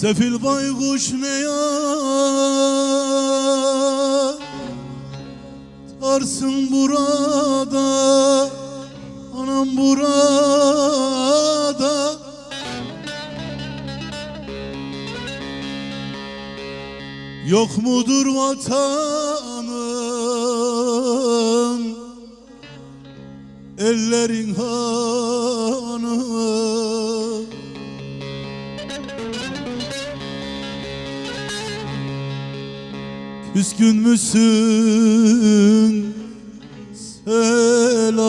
Sefil baykuş ne ya? Tarsın burada Anam burada. Yok mudur vatanın? Ellerin hanı Küskün müsün? Selamımı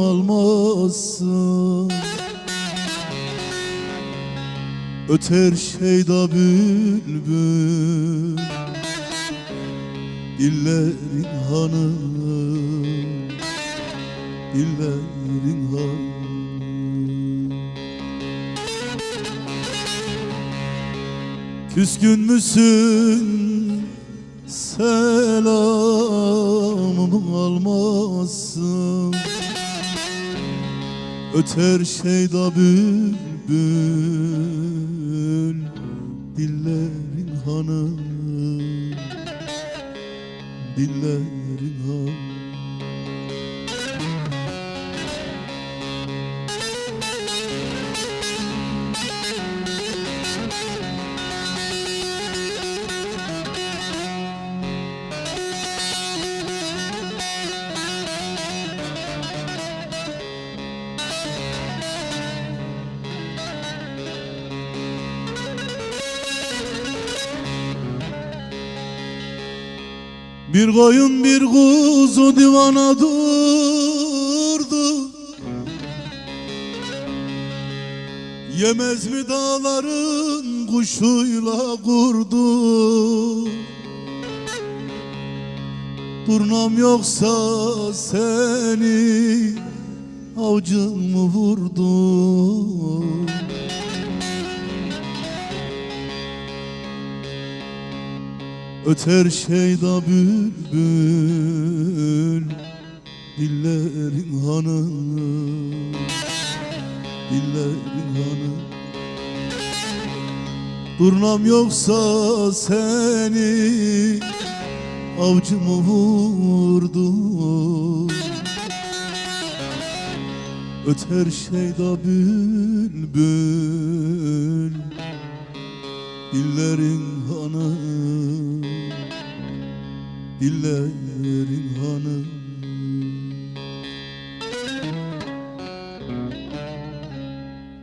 almazsın. Öter şeyda bülbül Dillerin hanı Dillerin hanı Küskün müsün? Selamımı almazsın. Öter şeyda bülbül Dillerin hanı. Dillerin hanı Bir koyun bir kuzu divana durdu. Yemez mi dağların kuşuyla kurdu? Durnam yoksa seni avcın Öter şeyda bülbül Dillerin hanı Dillerin hanı Durnam yoksa seni Avcımı vurdu Öter şeyda bülbül Dillerin Dillerin hanı